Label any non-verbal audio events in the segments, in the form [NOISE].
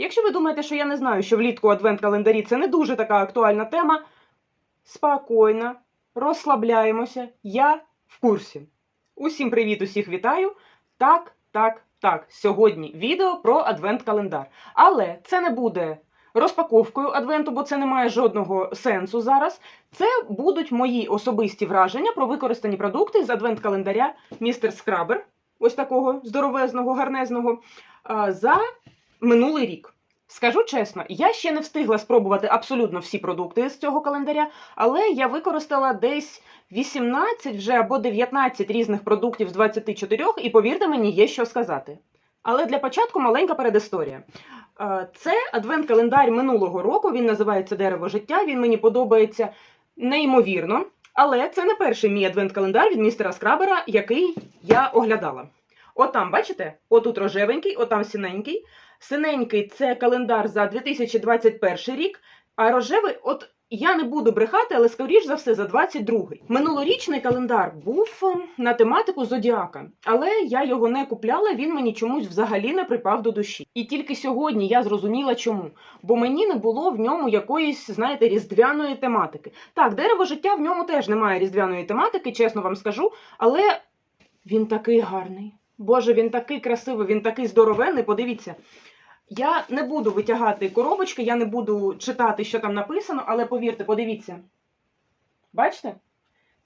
Якщо ви думаєте, що я не знаю, що влітку адвент-календарі це не дуже така актуальна тема, спокійно, розслабляємося, я в курсі. Усім привіт, усіх вітаю. Так, так, так. Сьогодні відео про адвент-календар. Але це не буде розпаковкою адвенту, бо це не має жодного сенсу зараз. Це будуть мої особисті враження про використані продукти з адвент-календаря Містер Скрабер, ось такого здоровезного, гарнезного, за минулий рік. Скажу чесно, я ще не встигла спробувати абсолютно всі продукти з цього календаря, але я використала десь 18 вже або 19 різних продуктів з 24, і повірте мені, є що сказати. Але для початку маленька передісторія. Е, Це адвент-календар минулого року. Він називається Дерево життя. Він мені подобається неймовірно. Але це не перший мій адвент-календар від містера Скрабера, який я оглядала. От там, бачите, отут рожевенький, отам синенький. Синенький це календар за 2021 рік, а рожевий, от я не буду брехати, але скоріш за все за 22-й. Минулорічний календар був е, на тематику зодіака, але я його не купляла, він мені чомусь взагалі не припав до душі. І тільки сьогодні я зрозуміла чому. Бо мені не було в ньому якоїсь, знаєте, різдвяної тематики. Так, дерево життя в ньому теж немає різдвяної тематики, чесно вам скажу, але він такий гарний. Боже, він такий красивий, він такий здоровенний. Подивіться. Я не буду витягати коробочки, я не буду читати, що там написано, але повірте, подивіться. Бачите?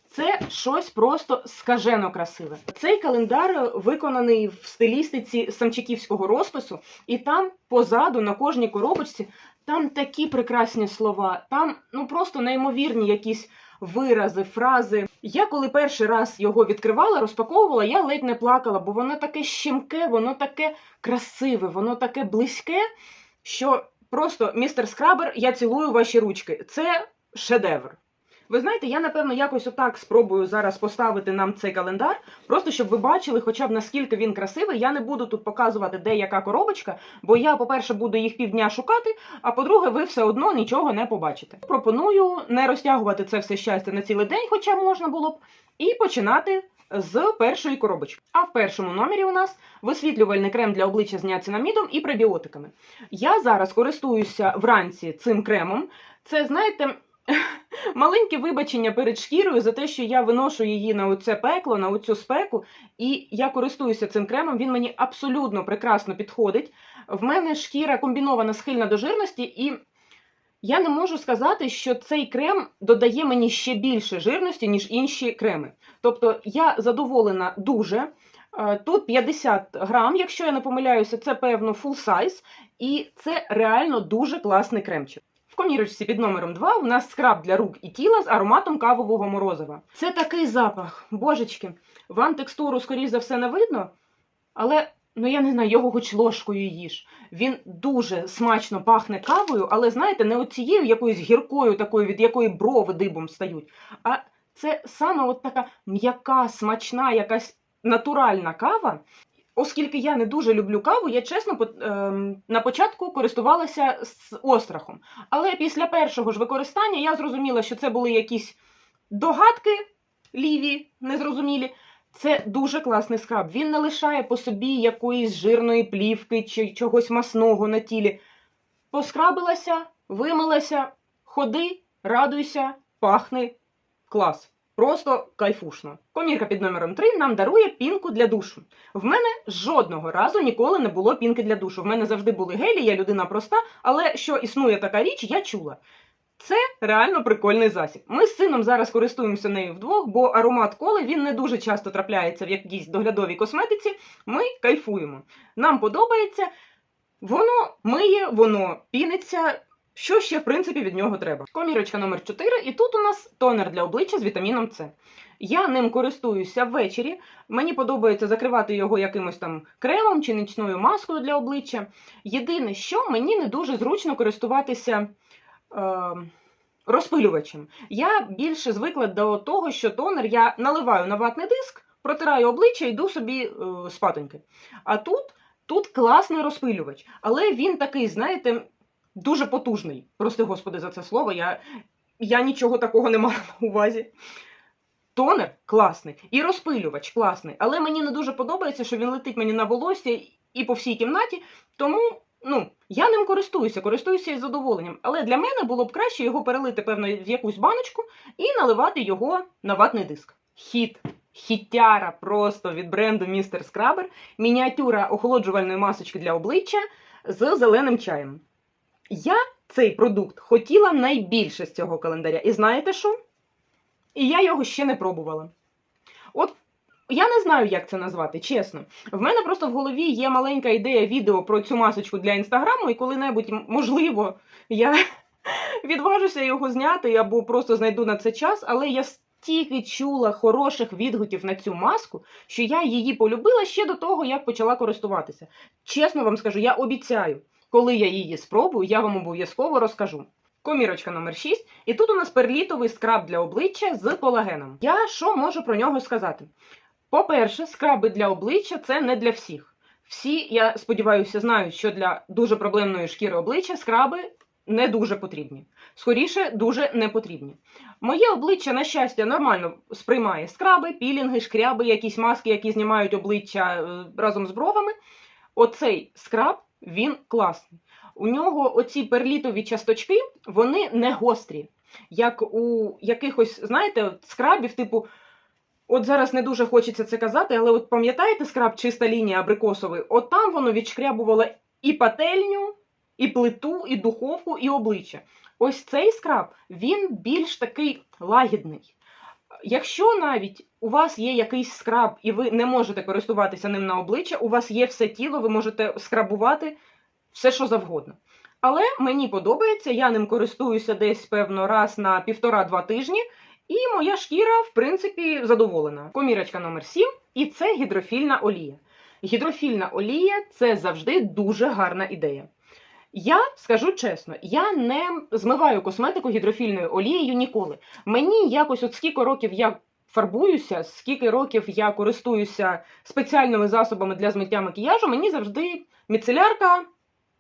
Це щось просто скажено красиве. Цей календар виконаний в стилістиці самчиківського розпису, і там позаду, на кожній коробочці, там такі прекрасні слова, там ну просто неймовірні якісь вирази, фрази. Я коли перший раз його відкривала, розпаковувала, я ледь не плакала, бо воно таке щемке, воно таке красиве, воно таке близьке, що просто містер Скрабер, я цілую ваші ручки. Це шедевр. Ви знаєте, я напевно якось отак спробую зараз поставити нам цей календар, просто щоб ви бачили, хоча б наскільки він красивий. Я не буду тут показувати, де яка коробочка, бо я, по-перше, буду їх півдня шукати, а по-друге, ви все одно нічого не побачите. Пропоную не розтягувати це все щастя на цілий день, хоча можна було б, і починати з першої коробочки. А в першому номері у нас висвітлювальний крем для обличчя з ніацинамідом і пребіотиками. Я зараз користуюся вранці цим кремом. Це, знаєте. Маленьке вибачення перед шкірою за те, що я виношу її на оце пекло, на оцю спеку, і я користуюся цим кремом. Він мені абсолютно прекрасно підходить. В мене шкіра комбінована схильна до жирності, і я не можу сказати, що цей крем додає мені ще більше жирності, ніж інші креми. Тобто я задоволена дуже. Е, Тут 50 грам, якщо я не помиляюся, це певно full size, і це реально дуже класний кремчик. В комірочці під номером 2 у нас скраб для рук і тіла з ароматом кавового морозива. Це такий запах, божечки. Вам текстуру, скоріш за все, не видно, але ну я не знаю, його хоч ложкою їж. Він дуже смачно пахне кавою, але знаєте, не оцією якоюсь гіркою, такою, від якої брови дибом стають. А це саме от така м'яка, смачна, якась натуральна кава. Оскільки я не дуже люблю каву, я чесно ем, на початку користувалася з острахом. Але після першого ж використання я зрозуміла, що це були якісь догадки ліві, незрозумілі. Це дуже класний скраб. Він не лишає по собі якоїсь жирної плівки чи чогось масного на тілі. Поскрабилася, вимилася, ходи, радуйся, пахни. Клас. Просто кайфушно. Комірка під номером 3 нам дарує пінку для душу. В мене жодного разу ніколи не було пінки для душу. В мене завжди були гелі, я людина проста, але що існує така річ, я чула. Це реально прикольний засіб. Ми з сином зараз користуємося нею вдвох, бо аромат коли він не дуже часто трапляється в якійсь доглядовій косметиці. Ми кайфуємо. Нам подобається, воно миє, воно піниться. Що ще, в принципі, від нього треба? Комірочка номер 4, і тут у нас тонер для обличчя з вітаміном С. Я ним користуюся ввечері. Мені подобається закривати його якимось там кремом чи нічною маскою для обличчя. Єдине, що мені не дуже зручно користуватися е, розпилювачем. Я більше звикла до того, що тонер я наливаю на ватний диск, протираю обличчя і йду собі е, спатоньки. А тут, тут класний розпилювач, але він такий, знаєте, дуже потужний. Прости, господи, за це слово. Я, я нічого такого не мала [LAUGHS] на увазі. Тонер класний і розпилювач класний, але мені не дуже подобається, що він летить мені на волосся і по всій кімнаті. Тому, ну, Я ним користуюся, користуюся із задоволенням. Але для мене було б краще його перелити, певно, в якусь баночку і наливати його на ватний диск. Хіт, хіттяра просто від бренду Mr. Scrubber, мініатюра охолоджувальної масочки для обличчя з зеленим чаєм. Я цей продукт хотіла найбільше з цього календаря. І знаєте що? І я його ще не пробувала. От я не знаю, як це назвати, чесно. В мене просто в голові є маленька ідея відео про цю масочку для інстаграму, і коли-небудь, можливо, я [LAUGHS] відважуся його зняти або просто знайду на це час, але я стільки чула хороших відгуків на цю маску, що я її полюбила ще до того, як почала користуватися. Чесно вам скажу, я обіцяю, коли я її спробую, я вам обов'язково розкажу. Комірочка номер 6. І тут у нас перлітовий скраб для обличчя з колагеном. Я що можу про нього сказати? По-перше, скраби для обличчя це не для всіх. Всі, я сподіваюся, знають, що для дуже проблемної шкіри обличчя скраби не дуже потрібні. Скоріше, дуже не потрібні. Моє обличчя, на щастя, нормально сприймає скраби, пілінги, шкряби, якісь маски, які знімають обличчя е, разом з бровами. Оцей скраб він класний. У нього оці перлітові часточки, вони не гострі, як у якихось, знаєте, скрабів, типу. От зараз не дуже хочеться це казати, але от пам'ятаєте скраб чиста лінія абрикосовий? От там воно відшкрябувало і пательню, і плиту, і духовку, і обличчя. Ось цей скраб, він більш такий лагідний. Якщо навіть у вас є якийсь скраб, і ви не можете користуватися ним на обличчя, у вас є все тіло, ви можете скрабувати все, що завгодно. Але мені подобається, я ним користуюся десь, певно, раз на півтора-два тижні, і моя шкіра, в принципі, задоволена. Комірочка номер 7 і це гідрофільна олія. Гідрофільна олія це завжди дуже гарна ідея. Я скажу чесно, я не змиваю косметику гідрофільною олією ніколи. Мені якось, от скільки років я фарбуюся, скільки років я користуюся спеціальними засобами для змиття макіяжу, мені завжди міцелярка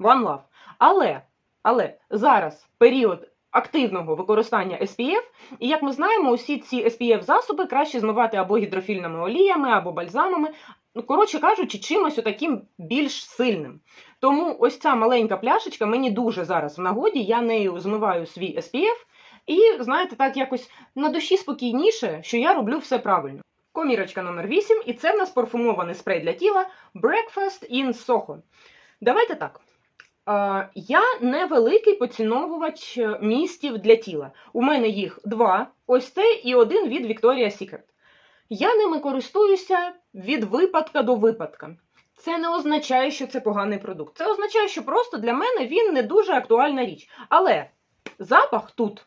One Love. Але, але зараз період активного використання SPF, і як ми знаємо, усі ці SPF засоби краще змивати або гідрофільними оліями, або бальзамами. Ну, коротше кажучи, чимось отаким більш сильним. Тому ось ця маленька пляшечка мені дуже зараз в нагоді, я нею змиваю свій SPF, і, знаєте, так якось на душі спокійніше, що я роблю все правильно. Комірочка номер 8, і це в нас парфумований спрей для тіла Breakfast in Soho. Давайте так. Е, Я не великий поціновувач е, містів для тіла. У мене їх два: ось це і один від Victoria's Secret. Я ними користуюся від випадка до випадка. Це не означає, що це поганий продукт. Це означає, що просто для мене він не дуже актуальна річ. Але запах тут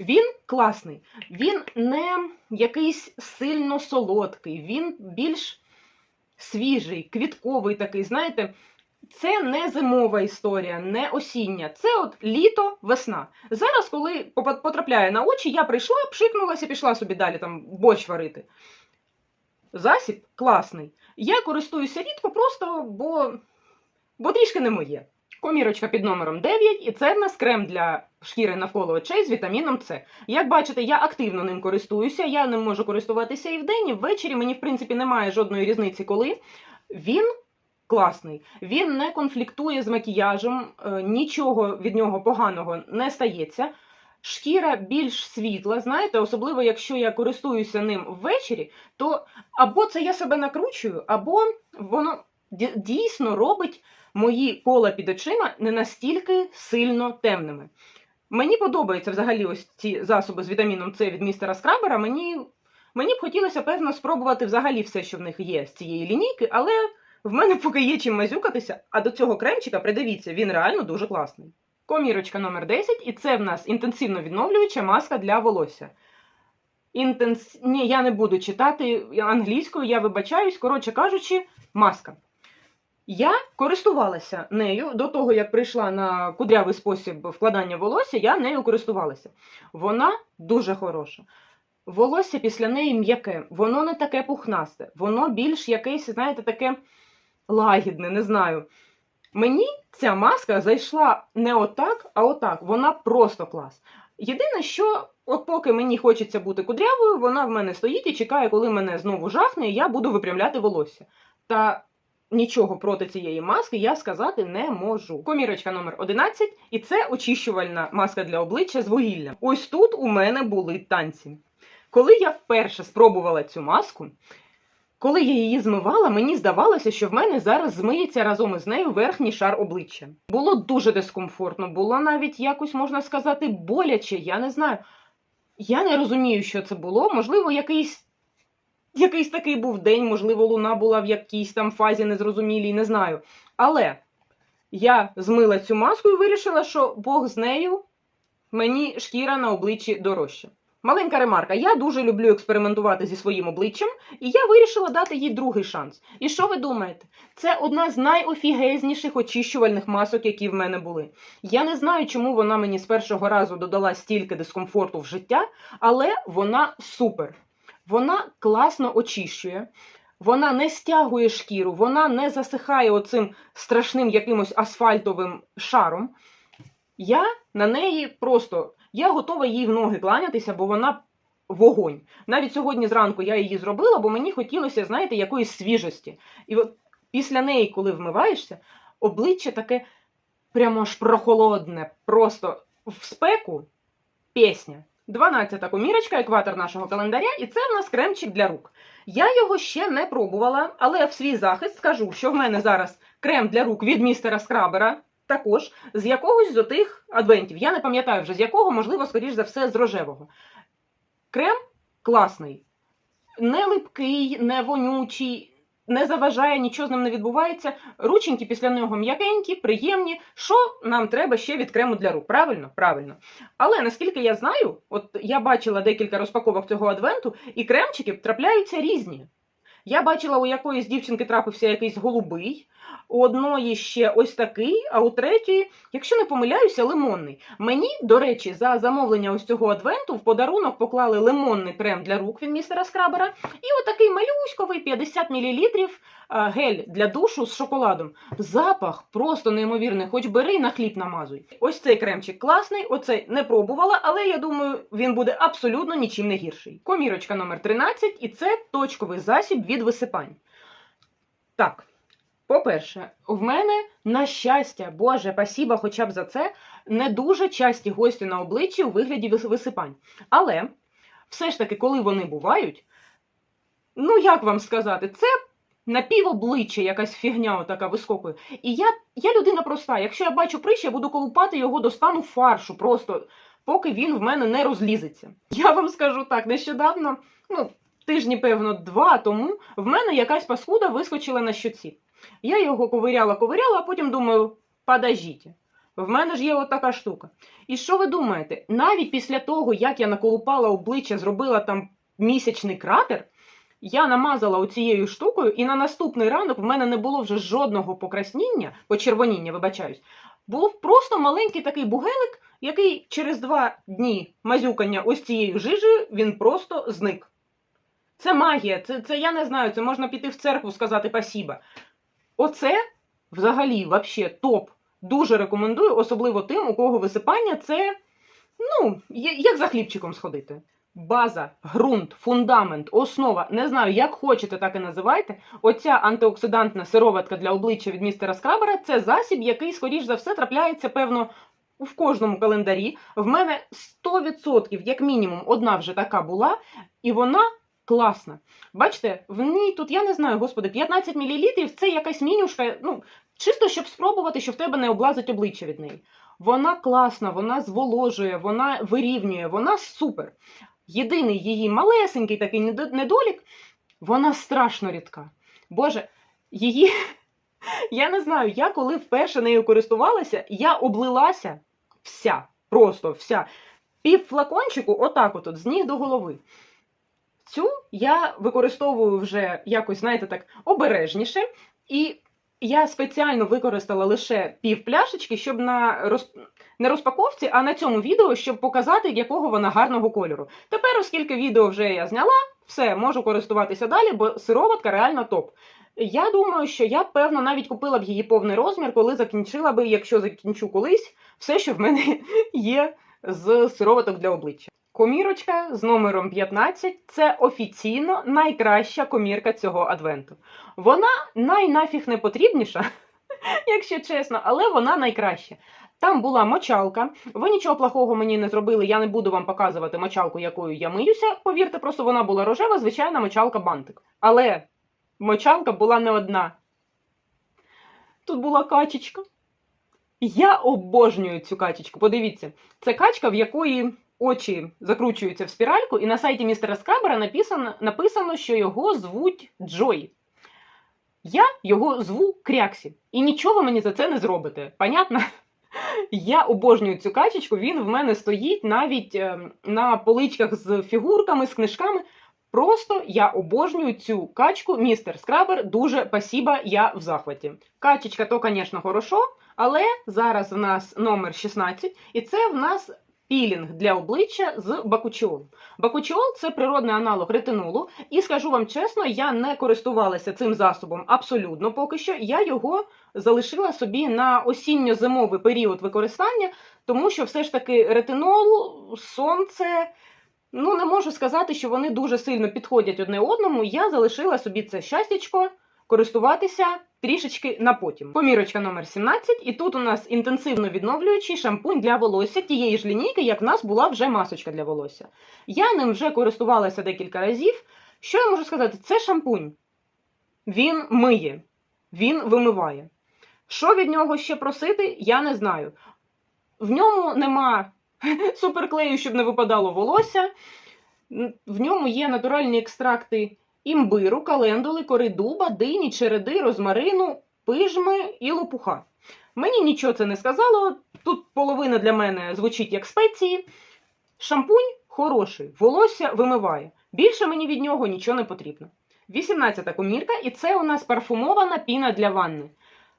він класний. Він не якийсь сильно солодкий, він більш свіжий, квітковий такий. Знаєте, це не зимова історія, не осіння. Це от літо, весна. Зараз, коли потрапляє на очі, я прийшла, пшикнулася, пішла собі далі там борщ варити. Засіб класний. Я користуюся рідко, просто бо, бо трішки не моє. Комірочка під номером 9, і це в нас крем для шкіри навколо очей з вітаміном С. Як бачите, я активно ним користуюся. Я ним можу користуватися і вдень, і ввечері. Мені, в принципі, немає жодної різниці, коли. Він класний. Він не конфліктує з макіяжем, е, нічого від нього поганого не стається. Шкіра більш світла, знаєте, особливо якщо я користуюся ним ввечері, то або це я себе накручую, або воно дійсно робить мої кола під очима не настільки сильно темними. Мені подобаються взагалі ось ці засоби з вітаміном С від містера Скрабера. Мені, мені б хотілося, певно, спробувати взагалі все, що в них є з цієї лінійки, але в мене поки є чим мазюкатися, а до цього кремчика, придивіться, він реально дуже класний. Комірочка номер 10, і це в нас інтенсивно відновлююча маска для волосся. Інтенс... Ні, я не буду читати англійською, я вибачаюсь, коротше кажучи, маска. Я користувалася нею до того, як прийшла на кудрявий спосіб вкладання волосся, я нею користувалася. Вона дуже хороша. Волосся після неї м'яке, воно не таке пухнасте, воно більш якесь, знаєте, таке лагідне, не знаю. Мені ця маска зайшла не отак, а отак. Вона просто клас. Єдине, що от поки мені хочеться бути кудрявою, вона в мене стоїть і чекає, коли мене знову жахне, і я буду випрямляти волосся. Та нічого проти цієї маски я сказати не можу. Комірочка номер 11, і це очищувальна маска для обличчя з вугіллям. Ось тут у мене були танці. Коли я вперше спробувала цю маску, коли я її змивала, мені здавалося, що в мене зараз змиється разом із нею верхній шар обличчя. Було дуже дискомфортно, було навіть якось можна сказати боляче. Я не знаю. Я не розумію, що це було. Можливо, якийсь, якийсь такий був день, можливо, луна була в якійсь там фазі незрозумілій, не знаю. Але я змила цю маску і вирішила, що Бог з нею мені шкіра на обличчі дорожча. Маленька ремарка. Я дуже люблю експериментувати зі своїм обличчям, і я вирішила дати їй другий шанс. І що ви думаєте? Це одна з найофігезніших очищувальних масок, які в мене були. Я не знаю, чому вона мені з першого разу додала стільки дискомфорту в життя, але вона супер. Вона класно очищує, вона не стягує шкіру, вона не засихає оцим страшним якимось асфальтовим шаром. Я на неї просто я готова їй в ноги кланятися, бо вона вогонь. Навіть сьогодні зранку я її зробила, бо мені хотілося, знаєте, якоїсь свіжості. І от після неї, коли вмиваєшся, обличчя таке прямо аж прохолодне, просто в спеку пісня. 12-та комірочка, екватор нашого календаря, і це в нас кремчик для рук. Я його ще не пробувала, але в свій захист скажу, що в мене зараз крем для рук від містера Скрабера. Також з якогось з отих адвентів. Я не пам'ятаю вже з якого, можливо, скоріш за все, з рожевого. Крем класний, не липкий, не вонючий, не заважає, нічого з ним не відбувається. Рученьки після нього м'якенькі, приємні. Що нам треба ще від крему для рук? Правильно? Правильно. Але наскільки я знаю, от я бачила декілька розпаковок цього адвенту, і кремчики трапляються різні. Я бачила, у якоїсь дівчинки трапився якийсь голубий, у одної ще ось такий, а у третьої, якщо не помиляюся, лимонний. Мені, до речі, за замовлення ось цього адвенту в подарунок поклали лимонний крем для рук від містера Скрабера і отакий малюськовий 50 мл гель для душу з шоколадом. Запах просто неймовірний, хоч бери і на хліб намазуй. Ось цей кремчик класний, оцей не пробувала, але я думаю, він буде абсолютно нічим не гірший. Комірочка номер 13 і це точковий засіб від висипань. Так. По-перше, в мене, на щастя, Боже, пасіба хоча б за це, не дуже часті гості на обличчі у вигляді висипань. Але все ж таки, коли вони бувають, ну як вам сказати, це напівобличчя якась фігня отака вискокує. І я, я людина проста. Якщо я бачу прищ, я буду колупати його до стану фаршу, просто поки він в мене не розлізеться. Я вам скажу так, нещодавно, ну, тижні, певно, два тому, в мене якась паскуда вискочила на щоці. Я його ковиряла, ковиряла, а потім думаю, подождіть. В мене ж є отака штука. І що ви думаєте? Навіть після того, як я наколупала обличчя, зробила там місячний кратер, я намазала оцією штукою, і на наступний ранок в мене не було вже жодного покрасніння, почервоніння, вибачаюсь. Був просто маленький такий бугелик, який через два дні мазюкання ось цією жижею він просто зник. Це магія, це, це я не знаю, це можна піти в церкву сказати пасіба. Оце взагалі вообще топ. Дуже рекомендую, особливо тим, у кого висипання це, ну, як за хлібчиком сходити. База, ґрунт, фундамент, основа, не знаю, як хочете, так і називайте. Оця антиоксидантна сироватка для обличчя від містера Скрабера це засіб, який, скоріш за все, трапляється, певно, в кожному календарі. В мене 100%, як мінімум, одна вже така була, і вона класна. Бачите, в ній тут, я не знаю, господи, 15 мл це якась мінюшка, ну, чисто щоб спробувати, що в тебе не облазить обличчя від неї. Вона класна, вона зволожує, вона вирівнює, вона супер. Єдиний її малесенький такий недолік, вона страшно рідка. Боже, її. [LAUGHS] Я не знаю, я коли вперше нею користувалася, я облилася вся, просто вся. Пів флакончику, отак от, з ніг до голови. Цю я використовую вже якось, знаєте, так обережніше. І я спеціально використала лише пів пляшечки, щоб на роз... не розпаковці, а на цьому відео, щоб показати, якого вона гарного кольору. Тепер, оскільки відео вже я зняла, все, можу користуватися далі, бо сироватка реально топ. Я думаю, що я, певно, навіть купила б її повний розмір, коли закінчила би, якщо закінчу колись, все, що в мене [LAUGHS] є з сироваток для обличчя. Комірочка з номером 15 це офіційно найкраща комірка цього адвенту. Вона найнафіг не потрібніша, [LAUGHS] якщо чесно, але вона найкраща. Там була мочалка. Ви нічого плохого мені не зробили. Я не буду вам показувати мочалку, якою я миюся. Повірте, просто вона була рожева, звичайна мочалка бантик. Але мочалка була не одна. Тут була качечка. Я обожнюю цю качечку. Подивіться, це качка, в якої очі закручуються в спіральку, і на сайті містера Скрабера написано, написано, що його звуть Джой. Я його зву Кряксі. І нічого мені за це не зробите. Понятно? [LAUGHS] Я обожнюю цю качечку, він в мене стоїть навіть е, на поличках з фігурками, з книжками. Просто я обожнюю цю качку, містер Скрабер. Дуже спасіба, я в захваті. Качечка, то, звісно, хорошо, але зараз в нас номер 16, і це в нас пілінг для обличчя з бакучіолом. Бакучіол це природний аналог ретинолу, і скажу вам чесно, я не користувалася цим засобом абсолютно поки що. Я його залишила собі на осінньо-зимовий період використання, тому що все ж таки ретинол, сонце. Ну, не можу сказати, що вони дуже сильно підходять одне одному. Я залишила собі це щастячко користуватися трішечки на потім. Помірочка номер 17, і тут у нас інтенсивно відновлюючий шампунь для волосся тієї ж лінійки, як в нас була вже масочка для волосся. Я ним вже користувалася декілька разів. Що я можу сказати? Це шампунь. Він миє, він вимиває. Що від нього ще просити, я не знаю. В ньому нема [LAUGHS] суперклею, щоб не випадало волосся. В ньому є натуральні екстракти імбиру, календули, кори дуба, дині, череди, розмарину, пижми і лопуха. Мені нічого це не сказало. Тут половина для мене звучить як спеції. Шампунь хороший, волосся вимиває. Більше мені від нього нічого не потрібно. 18-та комірка, і це у нас парфумована піна для ванни.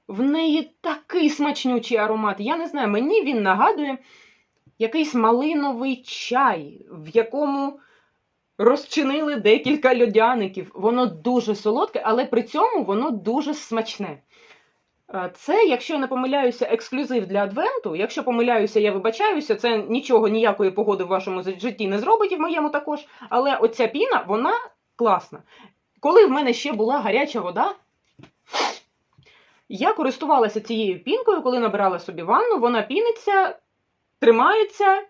В неї такий смачнючий аромат. Я не знаю, мені він нагадує якийсь малиновий чай, в якому розчинили декілька льодяників. Воно дуже солодке, але при цьому воно дуже смачне. Е, Це, якщо я не помиляюся, ексклюзив для адвенту. Якщо помиляюся, я вибачаюся, це нічого, ніякої погоди в вашому житті не зробить і в моєму також. Але оця піна, вона класна. Коли в мене ще була гаряча вода, я користувалася цією пінкою, коли набирала собі ванну, вона піниться, тримається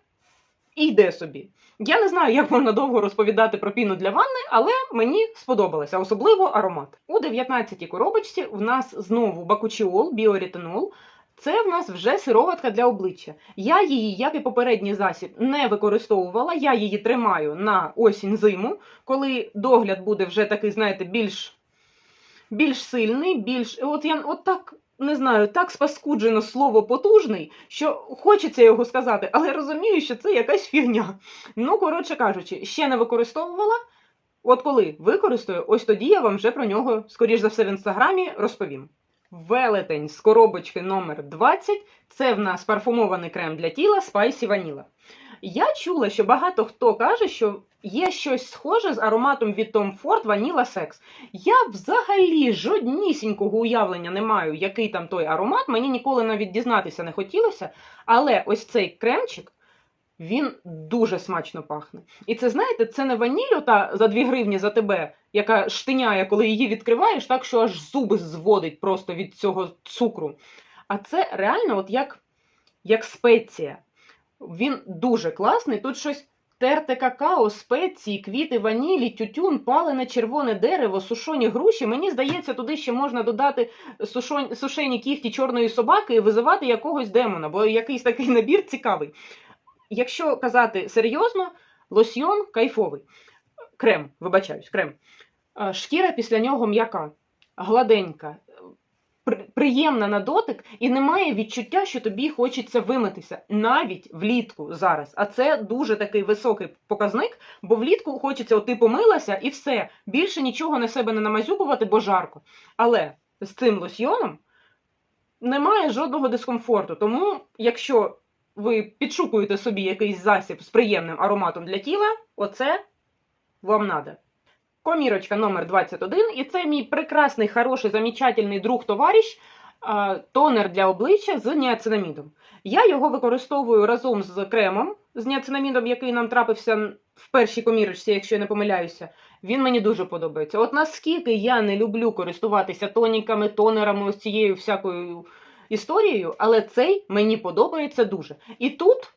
і йде собі. Я не знаю, як можна довго розповідати про піну для ванни, але мені сподобалося, особливо аромат. У 19-й коробочці в нас знову бакучіол, біоретинол. Це в нас вже сироватка для обличчя. Я її, як і попередній засіб, не використовувала. Я її тримаю на осінь-зиму, коли догляд буде вже такий, знаєте, більш більш сильний, більш. От я от так не знаю, так спаскуджено слово потужний, що хочеться його сказати, але розумію, що це якась фігня. Ну, коротше кажучи, ще не використовувала. От коли використаю, ось тоді я вам вже про нього, скоріш за все, в інстаграмі розповім. Велетень з коробочки номер 20 це в нас парфумований крем для тіла Spicy Vanilla. Я чула, що багато хто каже, що є щось схоже з ароматом від Tom Ford Vanilla Sex. Я взагалі жоднісінького уявлення не маю, який там той аромат. Мені ніколи навіть дізнатися не хотілося. Але ось цей кремчик. Він дуже смачно пахне. І це, знаєте, це не ваніль та за 2 гривні за тебе, яка штиняє, коли її відкриваєш, так що аж зуби зводить просто від цього цукру. А це реально от як, як спеція. Він дуже класний. Тут щось терте какао, спеції, квіти, ванілі, тютюн, палене червоне дерево, сушоні груші. Мені здається, туди ще можна додати сушон... сушені кіхті чорної собаки і визивати якогось демона, бо якийсь такий набір цікавий. Якщо казати серйозно, лосьйон кайфовий. Крем, вибачаюсь, крем. Е, Шкіра після нього м'яка, гладенька, приємна на дотик, і немає відчуття, що тобі хочеться вимитися навіть влітку зараз. А це дуже такий високий показник, бо влітку хочеться, от ти помилася і все. Більше нічого на себе не намазюкувати, бо жарко. Але з цим лосьйоном немає жодного дискомфорту. Тому, якщо ви підшукуєте собі якийсь засіб з приємним ароматом для тіла, оце вам надо. Комірочка номер 21, і це мій прекрасний, хороший, замечательний друг товариш, тонер для обличчя з ніацинамідом. Я його використовую разом з кремом з ніацинамідом, який нам трапився в першій комірочці, якщо я не помиляюся, він мені дуже подобається. От наскільки я не люблю користуватися тоніками, тонерами, ось цією всякою історією, але цей мені подобається дуже. І тут,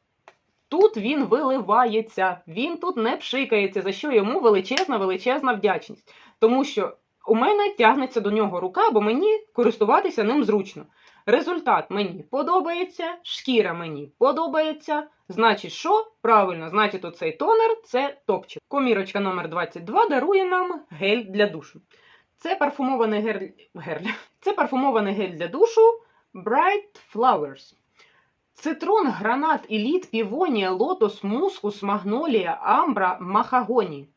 тут він виливається, він тут не пшикається, за що йому величезна, величезна вдячність. Тому що у мене тягнеться до нього рука, бо мені користуватися ним зручно. Результат мені подобається, шкіра мені подобається. Значить, що? Правильно, значить, оцей тонер це топчик. Комірочка номер 22 дарує нам гель для душу. Це парфумований гель, гель. Це парфумований гель для душу Bright Flowers. Цитрон, гранат, еліт, півонія, лотос, мускус, магнолія, амбра, махагоні.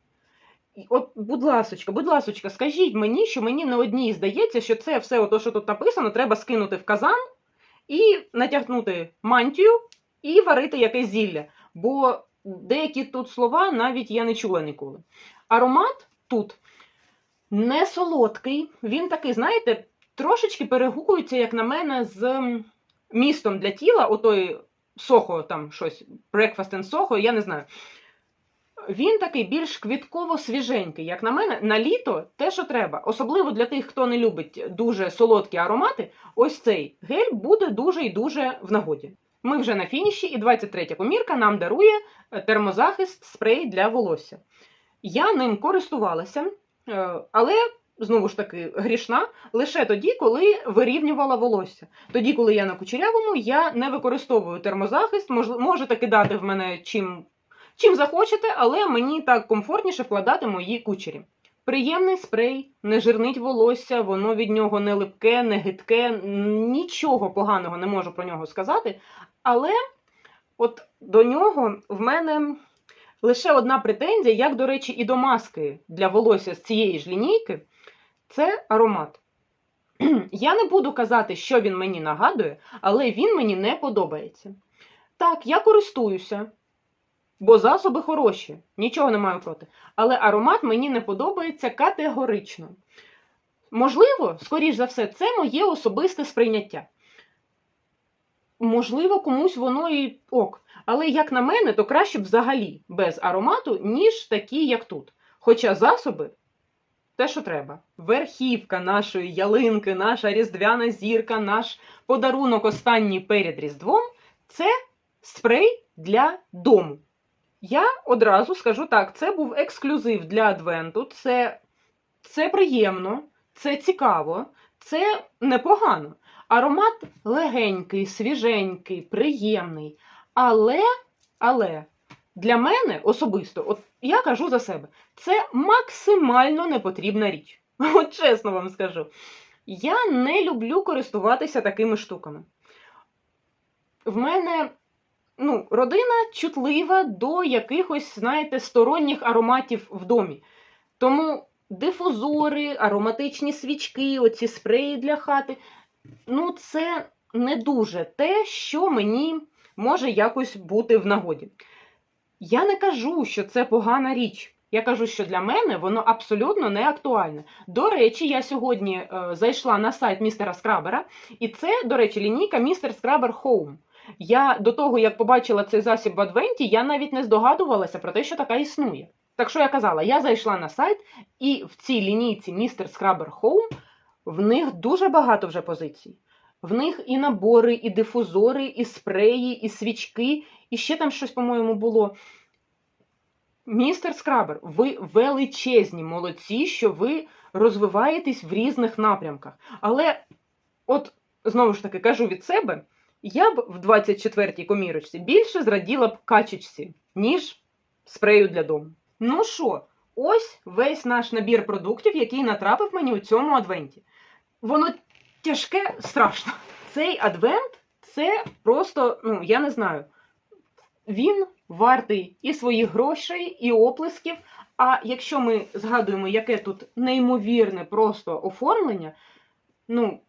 От, будь ласочка, будь ласочка, скажіть мені, що мені не одній здається, що це все, ото, що тут написано, треба скинути в казан і натягнути мантію і варити якесь зілля. Бо деякі тут слова навіть я не чула ніколи. Аромат тут не солодкий, він такий, знаєте, трошечки перегукується, як на мене, з містом для тіла, отой сохо, там щось, breakfast and Soho, я не знаю. Він такий більш квітково-свіженький, як на мене, на літо те, що треба. Особливо для тих, хто не любить дуже солодкі аромати, ось цей гель буде дуже і дуже в нагоді. Ми вже на фініші, і 23-я комірка нам дарує е, термозахист спрей для волосся. Я ним користувалася, е, але знову ж таки грішна лише тоді, коли вирівнювала волосся. Тоді, коли я на кучерявому, я не використовую термозахист, мож- можете кидати в мене чим, чим захочете, але мені так комфортніше вкладати мої кучері. Приємний спрей, не жирнить волосся, воно від нього не липке, не гидке, нічого поганого не можу про нього сказати. Але от до нього в мене лише одна претензія, як, до речі, і до маски для волосся з цієї ж лінійки, це аромат. [CLEARS THROAT] Я не буду казати, що він мені нагадує, але він мені не подобається. Так, я користуюся, бо засоби хороші, нічого не маю проти. Але аромат мені не подобається категорично. Можливо, скоріш за все, це моє особисте сприйняття. Можливо, комусь воно і ок. Але, як на мене, то краще б взагалі без аромату, ніж такі, як тут. Хоча засоби те, що треба. Верхівка нашої ялинки, наша різдвяна зірка, наш подарунок останній перед Різдвом це спрей для дому. Я одразу скажу так: це був ексклюзив для Адвенту, це, це приємно, це цікаво, це непогано. Аромат легенький, свіженький, приємний. Але, але для мене особисто, от я кажу за себе, це максимально непотрібна річ. [LAUGHS] От чесно вам скажу. Я не люблю користуватися такими штуками. В мене ну, родина чутлива до якихось, знаєте, сторонніх ароматів в домі. Тому дифузори, ароматичні свічки, оці спреї для хати ну, це не дуже те, що мені може якось бути в нагоді. Я не кажу, що це погана річ. Я кажу, що для мене воно абсолютно не актуальне. До речі, я сьогодні е, зайшла на сайт містера Скрабера, і це, до речі, лінійка Містер Скрабер Home. Я до того, як побачила цей засіб в Адвенті, я навіть не здогадувалася про те, що така існує. Так що я казала, я зайшла на сайт, і в цій лінійці Містер Скрабер Home в них дуже багато вже позицій. В них і набори, і дифузори, і спреї, і свічки, і ще там щось, по-моєму, було. Містер Скрабер, ви величезні молодці, що ви розвиваєтесь в різних напрямках. Але, от, знову ж таки, кажу від себе, я б в 24-й комірочці більше зраділа б качечці, ніж спрею для дому. Ну що, ось весь наш набір продуктів, який натрапив мені у цьому адвенті. Воно тяжке, страшно. Цей адвент це просто, ну, я не знаю. Він вартий і своїх грошей, і оплесків. А якщо ми згадуємо, яке тут неймовірне просто оформлення, ну,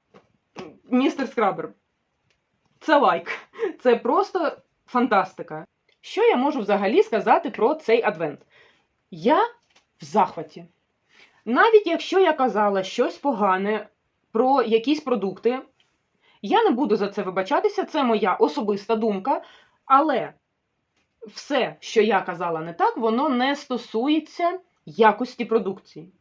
містер Скрабер, це лайк. Це просто фантастика. Що я можу взагалі сказати про цей адвент? Я в захваті. Навіть якщо я казала щось погане про якісь продукти, я не буду за це вибачатися, це моя особиста думка. Але все, що я казала не так, воно не стосується якості продукції.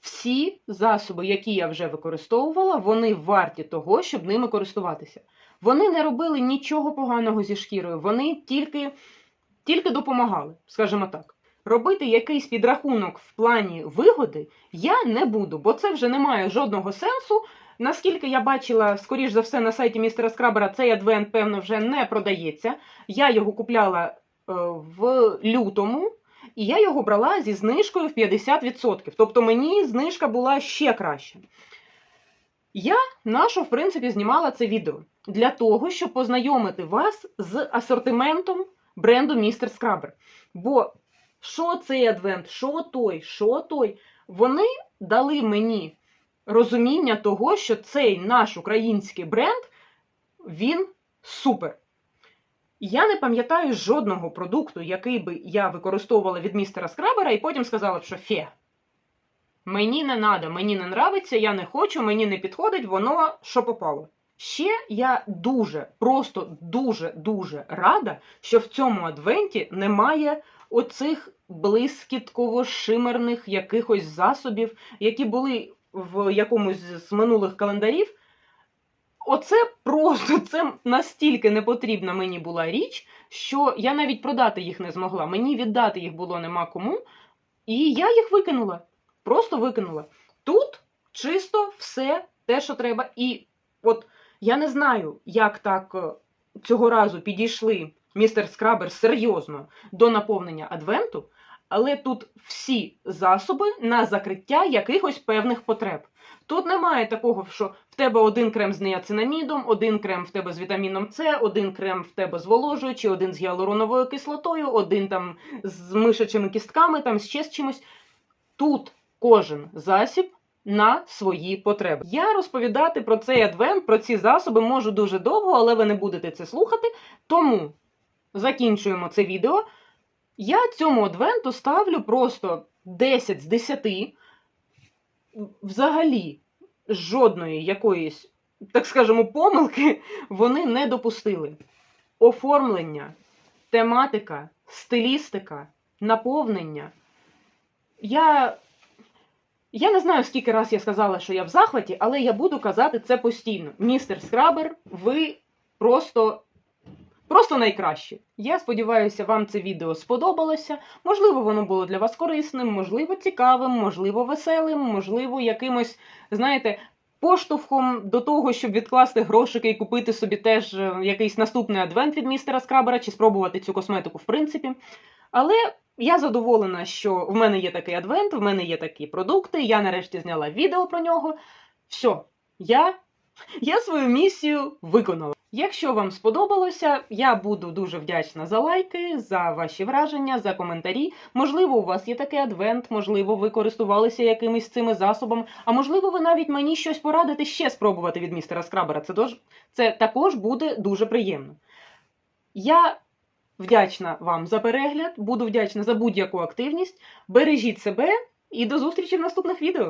Всі засоби, які я вже використовувала, вони варті того, щоб ними користуватися. Вони не робили нічого поганого зі шкірою, вони тільки, тільки допомагали, скажімо так. Робити якийсь підрахунок в плані вигоди я не буду, бо це вже не має жодного сенсу. Наскільки я бачила, скоріш за все, на сайті містера Скрабера цей адвент, певно, вже не продається. Я його купляла е, в лютому, і я його брала зі знижкою в 50%. Тобто мені знижка була ще краща. Я нащо, в принципі, знімала це відео для того, щоб познайомити вас з асортиментом бренду Містер Скрабер. Бо що цей адвент, що той, що той, вони дали мені розуміння того, що цей наш український бренд, він супер. Я не пам'ятаю жодного продукту, який би я використовувала від містера Скрабера, і потім сказала, б, що фе. Мені не надо, мені не нравиться, я не хочу, мені не підходить, воно що попало. Ще я дуже, просто дуже-дуже рада, що в цьому адвенті немає оцих блискітково-шимерних якихось засобів, які були в якомусь з минулих календарів. Оце просто [LAUGHS] це настільки непотрібна мені була річ, що я навіть продати їх не змогла. Мені віддати їх було нема кому. І я їх викинула. Просто викинула. Тут чисто все те, що треба. І от я не знаю, як так е, цього разу підійшли містер Скрабер серйозно до наповнення адвенту, але тут всі засоби на закриття якихось певних потреб. Тут немає такого, що в тебе один крем з неоцинамідом, один крем в тебе з вітаміном С, один крем в тебе з воложуючи, один з гіалуроновою кислотою, один там з мишачими кістками, там ще з чимось. Тут кожен засіб на свої потреби. Я розповідати про цей адвент, про ці засоби можу дуже довго, але ви не будете це слухати. Тому закінчуємо це відео. Я цьому адвенту ставлю просто 10 з 10. Взагалі, жодної якоїсь, так скажемо, помилки вони не допустили. Оформлення, тематика, стилістика, наповнення. Я, я не знаю, скільки раз я сказала, що я в захваті, але я буду казати це постійно. Містер Скрабер, ви просто Просто найкраще. Я сподіваюся, вам це відео сподобалося. Можливо, воно було для вас корисним, можливо, цікавим, можливо, веселим, можливо, якимось, знаєте, поштовхом до того, щоб відкласти грошики і купити собі теж е, якийсь наступний адвент від містера Скрабера, чи спробувати цю косметику в принципі. Але я задоволена, що в мене є такий адвент, в мене є такі продукти. Я нарешті зняла відео про нього. Все, я, я свою місію виконала. Якщо вам сподобалося, я буду дуже вдячна за лайки, за ваші враження, за коментарі. Можливо, у вас є такий адвент, можливо, ви користувалися якимись цими засобами, а можливо, ви навіть мені щось порадите ще спробувати від містера Скрабера. Це, дож... Це також буде дуже приємно. Я вдячна вам за перегляд, буду вдячна за будь-яку активність. Бережіть себе і до зустрічі в наступних відео.